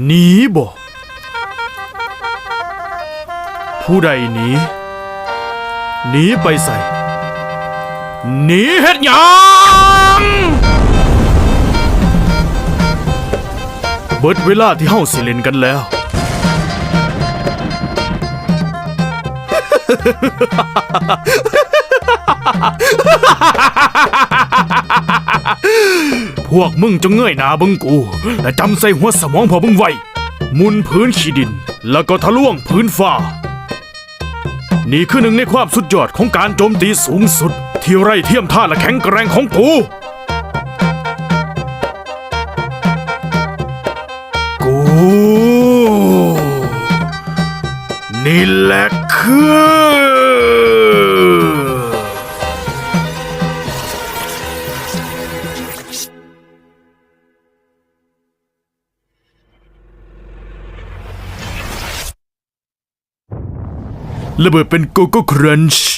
หนีบ่ผู้ใดหนีหนีไปใส่หนีเฮ็ดหยังเบิดเวลาที่เฮาสิเล่นกันแล้ว พวกมึงจะเงยหน้าบึงกู และจำใส่หัวสมองพอมึงไว้มุนพื้นขี้ดิน แล้วก็ทะลวงพื้นฟ้า นี่คือหนึ่งในความสุดยอดของการโจมตีสูงสุด ที่ไร้เทียมท่าและแข็งแกร่งของกูกูนี่แหละคือ ระเบิดเป็นโกโก้ครันช์